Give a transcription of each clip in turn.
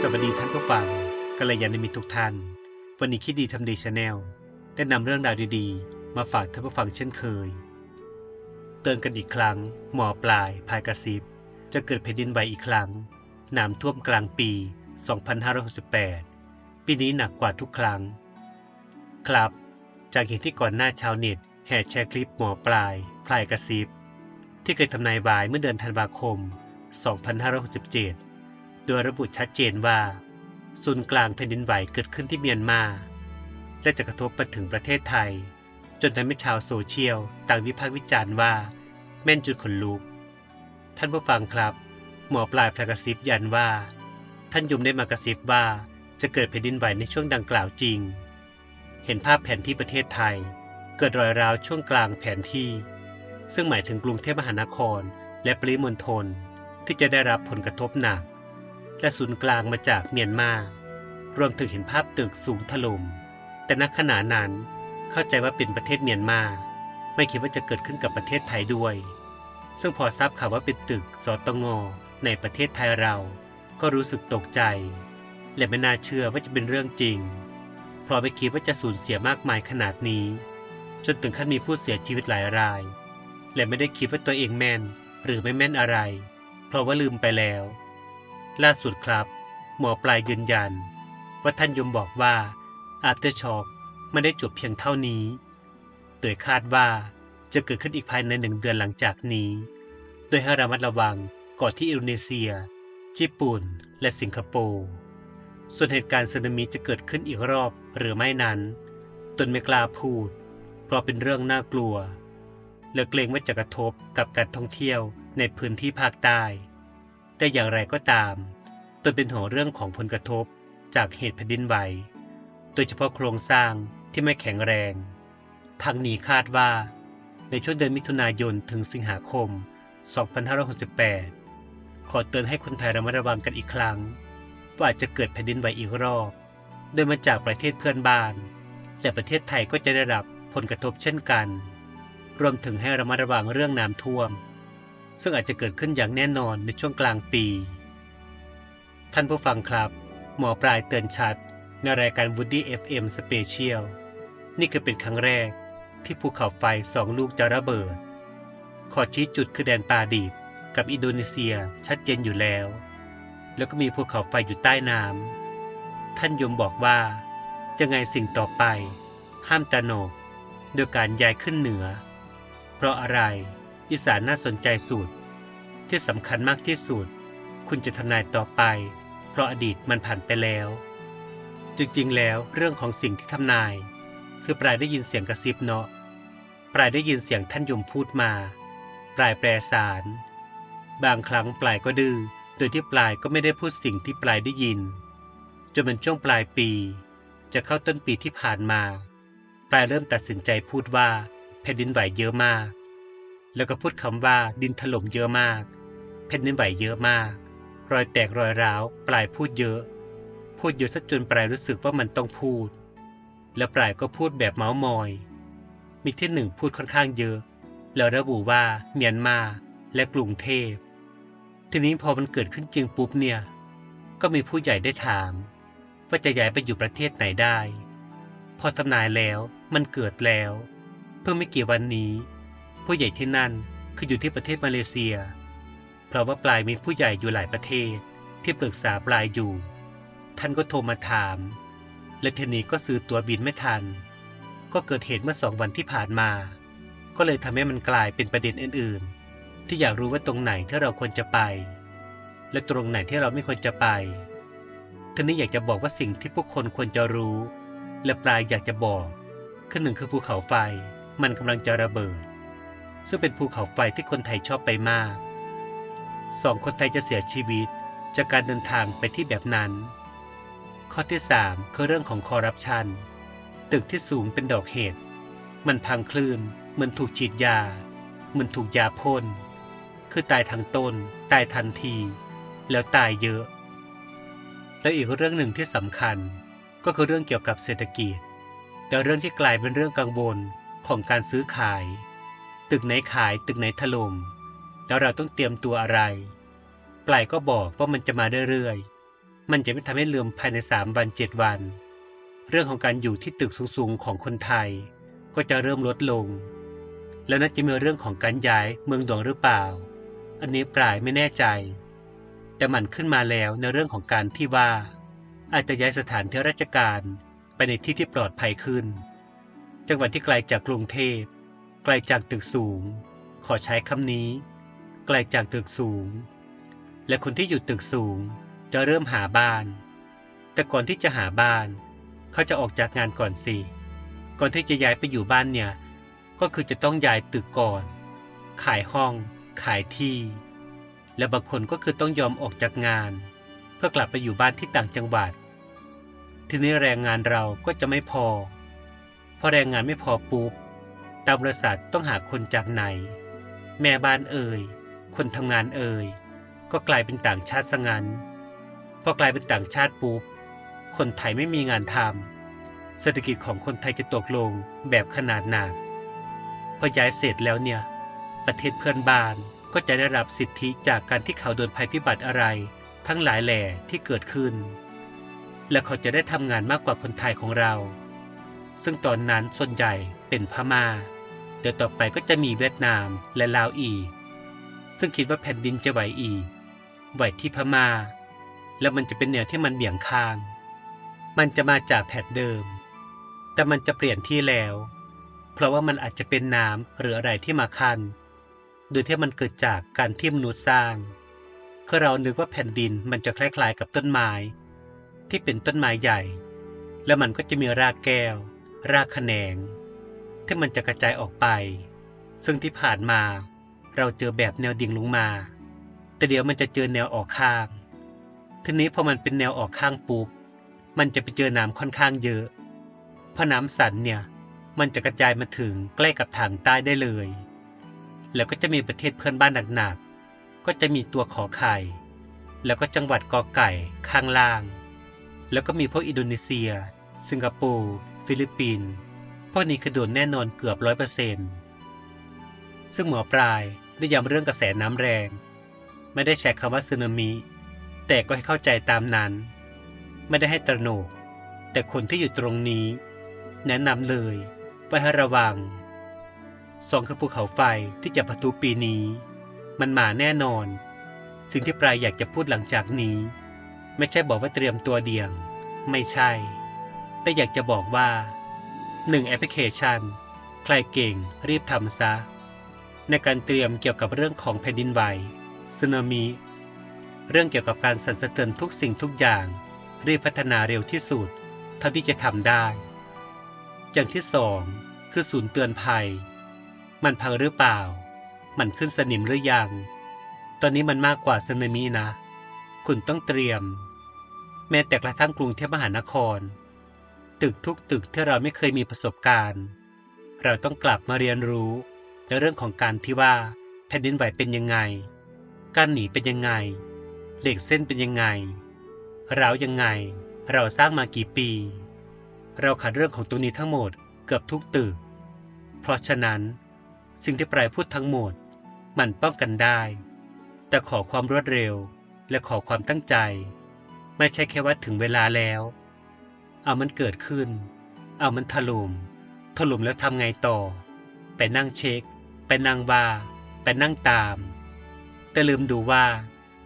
สวัสดีท่านผู้ฟังกัลยาณมิตรทุกท่าน วันนี้คิดดีทำดีชาแนลได้นำเรื่องราวดีๆ มาฝากท่านผู้ฟังเช่นเคย เตือนกันอีกครั้ง หมอปลายพายกระซิบ จะเกิดแผ่นดินไหวอีกครั้งน้ำท่วมกลางปี 2568 ปีนี้หนักกว่าทุกครั้ง ครับ จากเหตุที่ก่อนหน้าชาวเน็ตแห่แชร์คลิปหมอปลายพลายกระซิบ ที่เคยทำนายวายเมื่อเดือนธันวาคม 2567 โดยระบุชัดเจนว่า ศูนย์กลางแผ่นดินไหวเกิดขึ้นที่เมียนมา และจะกระทบไปถึงประเทศไทย จนทำให้ชาวโซเชียลต่างวิพากษ์วิจารณ์ว่า แม่นจุดขนลุก ท่านผู้ฟังครับ หมอปลายพระกระซิบยันว่า ท่านยมได้มากระซิบว่าจะเกิดแผ่นดินไหวในช่วงดังกล่าวจริง เห็นภาพแผนที่ประเทศไทย เกิดรอยร้าวช่วงกลางแผนที่ ซึ่งหมายถึงกรุงเทพมหานคร และปริมณฑลที่จะได้รับผลกระทบหนัก และศูนย์กลางมาจากเมียนมารวมถึงเห็นภาพตึกสูงถล่มแต่ณขณะนั้นเข้าใจว่าเป็นประเทศเมียนมา ไม่คิดว่าจะเกิดขึ้นกับประเทศไทยด้วย ซึ่งพอทราบข่าวว่าเป็นตึกสตงในประเทศไทยเรา ก็รู้สึกตกใจ และไม่น่าเชื่อว่าจะเป็นเรื่องจริง เพราะไม่คิดว่าจะสูญเสียมากมายขนาดนี้ จนถึงขั้นมีผู้เสียชีวิตหลายราย และไม่ได้คิดว่าตัวเองแม่น หรือไม่แม่นอะไร เพราะว่าลืมไปแล้ว ล่าสุดครับ หมอปลายยืนยัน ว่าท่านยมบอกว่าอาร์เตอร์ช็อกไม่ได้จบเพียงเท่านี้ โดยคาดว่าจะเกิดขึ้นอีกภายในหนึ่งเดือนหลังจากนี้ โดยให้ระมัดระวังก่อนที่อินโดนีเซีย ญี่ปุ่น และสิงคโปร์ ส่วนเหตุการณ์สึนามิจะเกิดขึ้นอีกรอบหรือไม่นั้น ตนไม่กล้าพูด เพราะเป็นเรื่องน่ากลัว และเกรงว่าจะกระทบกับการท่องเที่ยวในพื้นที่ภาคใต้ แต่อย่างไรก็ตาม ตนเป็นห่วงเรื่องของผลกระทบจากเหตุแผ่นดินไหว โดยเฉพาะโครงสร้างที่ไม่แข็งแรง ทางนี้คาดว่า ในช่วงเดือนมิถุนายนถึงสิงหาคม 2568 ขอเตือนให้คนไทยระมัดระวังกันอีกครั้ง ว่าอาจจะเกิดแผ่นดินไหวอีกรอบ โดยมาจากประเทศเพื่อนบ้าน และประเทศไทยก็จะได้รับผลกระทบเช่นกัน รวมถึงให้ระมัดระวังเรื่องน้ำท่วม ซึ่งอาจจะเกิดขึ้นอย่างแน่นอนในช่วงกลางปี ท่านผู้ฟังครับ หมอปลายเตือนชัด ในรายการ Woody FM Special นี่คือเป็นครั้งแรกที่ภูเขาไฟสองลูกจะระเบิด ขอชี้จุดคือแดนปาดีบกับอินโดนีเซียชัดเจนอยู่แล้ว แล้วก็มีภูเขาไฟอยู่ใต้น้ำท่านยมบอกว่า จะไงสิ่งต่อไป ห้ามตระหนกโดยการย้ายขึ้นเหนือ เพราะอะไร อีสานน่าสนใจสุดที่สำคัญมากที่สุด คุณจะทำนายต่อไป เพราะอดีตมันผ่านไปแล้ว จริงๆ แล้วเรื่องของสิ่งที่ทำนาย คือปลายได้ยินเสียงกระซิบเนาะปลายได้ยินเสียงท่านยมพูดมา ปลายแปลสาร บางครั้งปลายก็ดื้อโดยที่ปลายก็ไม่ได้พูดสิ่งที่ปลายได้ยินจนเป็นช่วงปลายปี จะเข้าต้นปีที่ผ่านมา ปลายเริ่มตัดสินใจพูดว่าแผ่นดินไหวเยอะมาก แล้วก็พูดคำว่าดินถล่มเยอะมากแผ่นดินไหวเยอะมาก รอยแตกรอยร้าว ปลายพูดเยอะ พูดเยอะซะจนปลายรู้สึกว่ามันต้องพูด แล้วปลายก็พูดแบบเมาส์มอย มีที่หนึ่งพูดค่อนข้างเยอะ แล้วระบุว่าเมียนมาและกรุงเทพ ทีนี้พอมันเกิดขึ้นจริงปุ๊บเนี่ย ก็มีผู้ใหญ่ได้ถาม ว่าจะย้ายไปอยู่ประเทศไหนได้ พอทำนายแล้วมันเกิดแล้ว เพิ่งไม่กี่วันนี้ ผู้ใหญ่ที่นั่นคืออยู่ที่ประเทศมาเลเซีย เพราะว่าปลายมีผู้ใหญ่อยู่หลายประเทศที่ปรึกษาปลายอยู่ ท่านก็โทรมาถาม และทีนี้ก็ซื้อตั๋วบินไม่ทัน ก็เกิดเหตุเมื่อสองวันที่ผ่านมา ก็เลยทำให้มันกลายเป็นประเด็นอื่นๆ ที่อยากรู้ว่าตรงไหนที่เราควรจะไป และตรงไหนที่เราไม่ควรจะไปทีนี้อยากจะบอกว่าสิ่งที่ผู้คนควรจะรู้ และปลายอยากจะบอกคือหนึ่งคือภูเขาไฟ มันกำลังจะระเบิด ซึ่งเป็นภูเขาไฟที่คนไทยชอบไปมากสองคนไทยจะเสียชีวิตจากการเดินทางไปที่แบบนั้น ข้อที่ 3 คือเรื่องของคอร์รัปชัน ตึกที่สูงเป็นดอกเห็ด มันพังคลื่น เหมือนถูกฉีดยา เหมือนถูกยาพ่น คือตายทั้งต้น ตายทันที แล้วตายเยอะ แล้วอีกเรื่องหนึ่งที่สำคัญ ก็คือเรื่องเกี่ยวกับเศรษฐกิจ แต่เรื่องที่กลายเป็นเรื่องกังวลของการซื้อขาย ตึกไหนขายตึกไหนถล่มแล้วเราต้องเตรียมตัวอะไร ปลายก็บอกว่ามันจะมาเรื่อยๆ มันจะไม่ทำให้ลืมภายในสามวันเจ็ดวัน เรื่องของการอยู่ที่ตึกสูงๆของคนไทย ก็จะเริ่มลดลง แล้วน่าจะมีเรื่องของการย้ายเมืองหลวงหรือเปล่า อันนี้ปลายไม่แน่ใจ แต่มันขึ้นมาแล้วในเรื่องของการที่ว่า อาจจะย้ายสถานที่ราชการไปในที่ที่ปลอดภัยขึ้น จังหวัดที่ไกลจากกรุงเทพ ไกลจากตึกสูง ขอใช้คำนี้ ไกลจากตึกสูง และคนที่อยู่ตึกสูงจะเริ่มหาบ้าน แต่ก่อนที่จะหาบ้าน เขาจะออกจากงานก่อนสิ ก่อนที่จะย้ายไปอยู่บ้านเนี่ย ก็คือจะต้องย้ายตึกก่อน ขายห้อง ขายที่ และบางคนก็คือต้องยอมออกจากงาน เพื่อกลับไปอยู่บ้านที่ต่างจังหวัด ทีนี้แรงงานเราก็จะไม่พอ พอแรงงานไม่พอปุ๊บ ตามบริษัทต้องหาคนจากไหนแม่บ้านเอ่ย คนทำงานเอ่ย ก็กลายเป็นต่างชาติซะงั้น พอกลายเป็นต่างชาติปุ๊บ คนไทยไม่มีงานทำเศรษฐกิจของคนไทยจะตกลงแบบขนาดหนัก พอย้ายเสร็จแล้วเนี่ย ประเทศเพื่อนบ้านก็จะได้รับสิทธิจากการที่เขาโดนภัยพิบัติอะไร ทั้งหลายแหล่ที่เกิดขึ้น และเขาจะได้ทำงานมากกว่าคนไทยของเรา ซึ่งตอนนั้นส่วนใหญ่เป็นพม่า ดี๋ยวต่อไปก็จะมีเวียดนามและลาวอีกซึ่งคิดว่าแผ่นดินจะไหวอีกไหวที่พม่า แล้วมันจะเป็นแนวที่มันเบี่ยงข้าง มันจะมาจากแผ่นเดิม แต่มันจะเปลี่ยนที่แล้ว เพราะว่ามันอาจจะเป็นน้ำหรืออะไรที่มาคันโดยที่มันเกิดจากการที่มนุษย์สร้างคือเรานึกว่าแผ่นดินมันจะคล้ายๆกับต้นไม้ ที่เป็นต้นไม้ใหญ่ แล้วมันก็จะมีรากแก้ว รากแขนง ที่มันจะกระจายออกไป ซึ่งที่ผ่านมาเราเจอแบบแนวดิ่งลงมา แต่เดี๋ยวมันจะเจอแนวออกข้าง ทีนี้พอมันเป็นแนวออกข้างปุ๊บ มันจะไปเจอน้ำค่อนข้างเยอะพราะน้ำสันเนี่ย มันจะกระจายมาถึงใกล้กับทางใต้ได้เลย แล้วก็จะมีประเทศเพื่อนบ้านหนักๆ ก็จะมีตัวขอไข่ แล้วก็จังหวัดกอไก่ข้างล่าง แล้วก็มีพวกอินโดนีเซีย สิงคโปร์ ฟิลิปปินส์ พวกนี้คือโดนแน่นอนเกือบร้อยเปอร์เซนต์ซึ่งหมอปลายได้ย้ำเรื่องกระแสน้ำแรง ไม่ได้ใช้คำว่าสึนามิ แต่ก็ให้เข้าใจตามนั้น ไม่ได้ให้ตระหนก แต่คนที่อยู่ตรงนี้ แนะนำเลยว่าให้ระวังสองคือภูเขาไฟที่จะประทุปีนี้ มันมาแน่นอน สิ่งที่ปลายอยากจะพูดหลังจากนี้ ไม่ใช่บอกว่าเตรียมตัวเดียง ไม่ใช่ แต่อยากจะบอกว่า หนึ่งแอปพลิเคชัน ใครเก่งรีบทำซะ ในการเตรียมเกี่ยวกับเรื่องของแผ่นดินไหวสึนามิเรื่องเกี่ยวกับการสั่นสะเทือนทุกสิ่งทุกอย่าง รีบพัฒนาเร็วที่สุด เท่าที่จะทำได้ อย่างที่สองคือศูนย์เตือนภัย มันพังหรือเปล่า มันขึ้นสนิมหรือยัง ตอนนี้มันมากกว่าสึนามินะ คุณต้องเตรียม แม้แต่กระทั่งกรุงเทพมหานคร ตึกทุกตึกที่เราไม่เคยมีประสบการณ์ เราต้องกลับมาเรียนรู้ในเรื่องของการที่ว่าแผ่นดินไหวเป็นยังไง การหนีเป็นยังไง เหล็กเส้นเป็นยังไง เรายังไง เราสร้างมากี่ปี เราขาดเรื่องของตัวนี้ทั้งหมดเกือบทุกตึก เพราะฉะนั้น สิ่งที่ปลายพูดทั้งหมด มันป้องกันได้ แต่ขอความรวดเร็วและขอความตั้งใจ ไม่ใช่แค่ว่าถึงเวลาแล้ว เอามันเกิดขึ้น เอามันถล่มถล่มแล้วทำไงต่อ ไปนั่งเช็ค ไปนั่งว่าไปนั่งตาม แต่ลืมดูว่า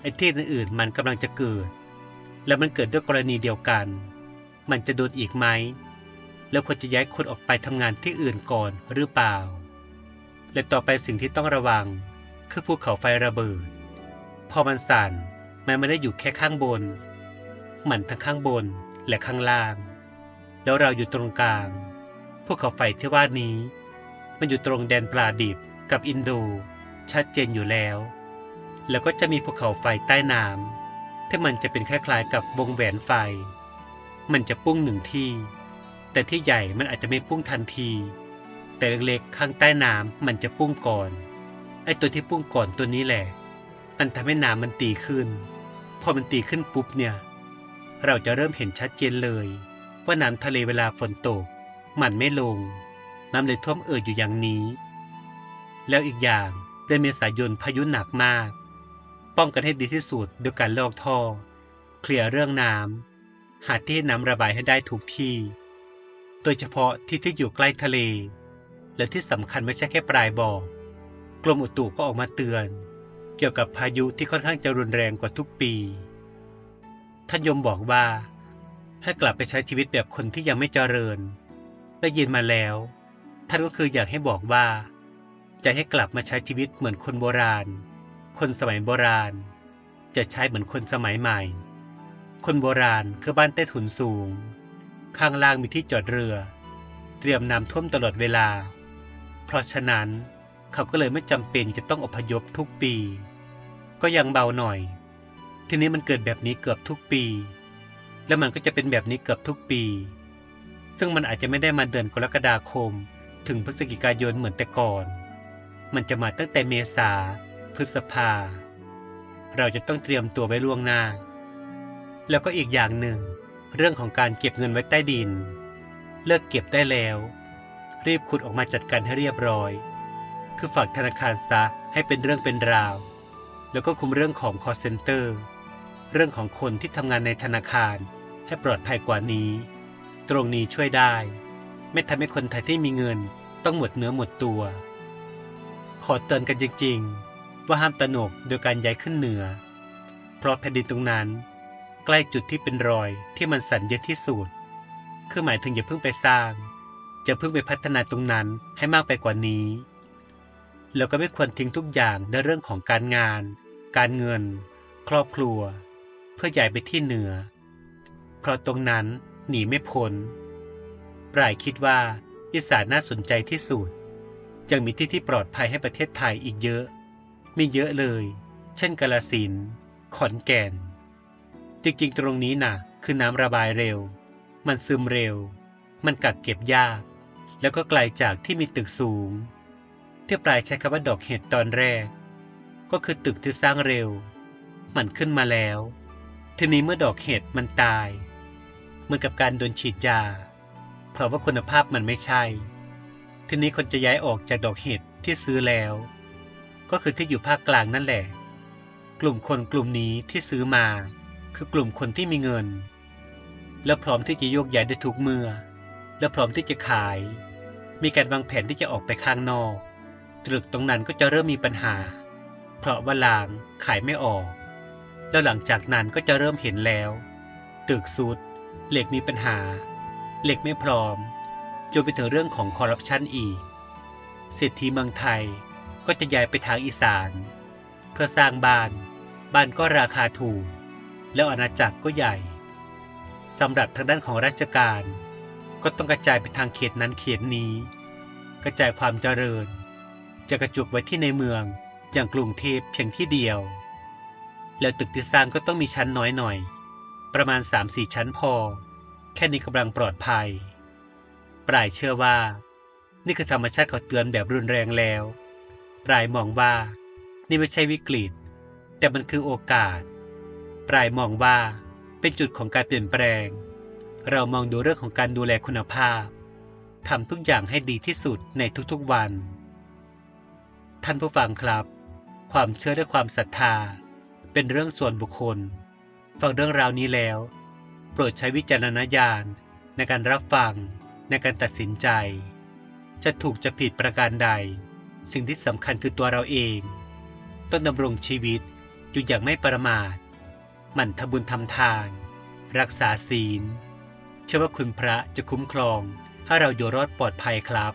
ไอ้ที่อื่นๆมันกำลังจะเกิด แล้วมันเกิดด้วยกรณีเดียวกัน มันจะโดนอีกไหม แล้วควรจะย้ายคนออกไปทำงานที่อื่นก่อนหรือเปล่า และต่อไปสิ่งที่ต้องระวัง คือภูเขาไฟระเบิด พอมันสั่นมันไม่ได้อยู่แค่ข้างบน มันทั้งข้างบน และข้างล่าง แล้วเราอยู่ตรงกลางภูเขาไฟที่ว่านี้ มันอยู่ตรงแดนปลาดิบกับอินโด ชัดเจนอยู่แล้ว แล้วก็จะมีภูเขาไฟใต้น้ำที่มันจะเป็นคล้ายๆกับวงแหวนไฟ มันจะปุ้งหนึ่งที่ แต่ที่ใหญ่มันอาจจะไม่ปุ้งทันที แต่เล็กๆข้างใต้น้ำมันจะปุ้งก่อนไอ้ตัวที่ปุ้งก่อนตัวนี้แหละ มันทำให้น้ำมันตีขึ้น พอมันตีขึ้นปุ๊บเนี่ย เราจะเริ่มเห็นชัดเจนเลย ว่าน้ำทะเลเวลาฝนตก มันไม่ลง น้ำเลยท่วมเอ่ออยู่อย่างนี้ แล้วอีกอย่างเดือนเมษายนพายุหนักมาก ป้องกันให้ดีที่สุดโดยการลอกท่อ เคลียร์เรื่องน้ำหาที่น้ำระบายให้ได้ถูกที่ โดยเฉพาะที่ที่อยู่ใกล้ทะเล และที่สำคัญไม่ใช่แค่ปลายบ่อกรมอุตุก็ออกมาเตือน เกี่ยวกับพายุที่ค่อนข้างจะรุนแรงกว่าทุกปี ท่านยมบอกว่า ให้กลับไปใช้ชีวิตแบบคนที่ยังไม่เจริญ ได้ยินมาแล้ว ท่านก็คืออยากให้บอกว่า จะให้กลับมาใช้ชีวิตเหมือนคนโบราณ คนสมัยโบราณ จะใช้เหมือนคนสมัยใหม่ คนโบราณคือบ้านใต้ถุนสูง ข้างล่างมีที่จอดเรือ เตรียมน้ำท่วมตลอดเวลา เพราะฉะนั้นเขาก็เลยไม่จำเป็นจะต้องอพยพทุกปี ก็ยังเบาหน่อย ทีนี้มันเกิดแบบนี้เกือบทุกปี แล้วมันก็จะเป็นแบบนี้เกือบทุกปี ซึ่งมันอาจจะไม่ได้มาเดือนกรกฎาคม ถึงพฤศจิกายนเหมือนแต่ก่อน มันจะมาตั้งแต่เมษาพฤษภา เราจะต้องเตรียมตัวไว้ล่วงหน้า แล้วก็อีกอย่างหนึ่ง เรื่องของการเก็บเงินไว้ใต้ดิน เลิกเก็บได้แล้ว รีบขุดออกมาจัดการให้เรียบร้อย คือฝากธนาคารซะให้เป็นเรื่องเป็นราว แล้วก็คุมเรื่องของ call center เรื่องของคนที่ทำงานในธนาคารให้ปลอดภัยกว่านี้ ตรงนี้ช่วยได้ ไม่ทำให้คนไทยที่มีเงินต้องหมดเนื้อหมดตัว ขอเตือนกันจริงๆ ว่าห้ามตนกโดยการย้ายขึ้นเหนือ เพราะแผ่นดินตรงนั้น ใกล้จุดที่เป็นรอยที่มันสั่นเยอะที่สุด คือหมายถึงอย่าเพิ่งไปสร้าง จะเพิ่งไปพัฒนาตรงนั้นให้มากไปกว่านี้ แล้วก็ไม่ควรทิ้งทุกอย่างในเรื่องของการงาน การเงิน ครอบครัว เพื่อย้ายไปที่เหนือ เพราะตรงนั้นหนีไม่พ้นปลายคิดว่าอีสานน่าสนใจที่สุดยังมีที่ที่ปลอดภัยให้ประเทศไทยอีกเยอะ มีเยอะเลย เช่นกาลสินขอนแก่น จริงๆ ตรงนี้น่ะ คือน้ำระบายเร็ว มันซึมเร็ว มันกักเก็บยาก แล้วก็ไกลจากที่มีตึกสูง ที่ปลายใช้คำว่าดอกเห็ดตอนแรก ก็คือตึกที่สร้างเร็ว มันขึ้นมาแล้ว ทีนี้เมื่อดอกเห็ดมันตาย เหมือนกับการโดนฉีดยา เพราะว่าคุณภาพมันไม่ใช่ ทีนี้คนจะย้ายออกจากดอกเห็ดที่ซื้อแล้ว ก็คือที่อยู่ภาคกลางนั่นแหละ กลุ่มคนกลุ่มนี้ที่ซื้อมา คือกลุ่มคนที่มีเงิน และพร้อมที่จะโยกย้ายได้ทุกเมื่อ และพร้อมที่จะขาย มีการวางแผนที่จะออกไปข้างนอก ตรึกตรงนั้นก็จะเริ่มมีปัญหา เพราะว่าลางขายไม่ออก แล้วหลังจากนั้นก็จะเริ่มเห็นแล้ว ตึกสุด เหล็กมีปัญหา เหล็กไม่พร้อม จนไปถึงเรื่องของคอร์รัปชันอีก เศรษฐีเมืองไทยก็จะย้ายไปทางอีสาน เพื่อสร้างบ้าน บ้านก็ราคาถูก แล้วอาณาจักรก็ใหญ่สำหรับทางด้านของราชการ ก็ต้องกระจายไปทางเขตนั้นเขตนี้ กระจายความเจริญ จะกระจุกไว้ที่ในเมืองอย่างกรุงเทพเพียงที่เดียว แล้วตึกที่สร้างก็ต้องมีชั้นน้อยหน่อย ประมาณ 3-4 ชั้นพอ แค่นี้กำลังปลอดภัย ปลายเชื่อว่า นี่คือธรรมชาติเขาเตือนแบบรุนแรงแล้ว ปลายมองว่า นี่ไม่ใช่วิกฤต แต่มันคือโอกาส ปลายมองว่าเป็นจุดของการเปลี่ยนแปลง เรามองดูเรื่องของการดูแลคุณภาพทำทุกอย่างให้ดีที่สุดในทุกๆวัน ท่านผู้ฟังครับ ความเชื่อและความศรัทธา เป็นเรื่องส่วนบุคคล ฟังเรื่องราวนี้แล้ว โปรดใช้วิจารณญาณในการรับฟังในการตัดสินใจ จะถูกจะผิดประการใด สิ่งที่สำคัญคือตัวเราเอง ต้องดำรงชีวิตอยู่อย่างไม่ประมาท หมั่นทบุญทำทาน รักษาศีล เชื่อว่าคุณพระจะคุ้มครองให้เราอยู่รอดปลอดภัยครับ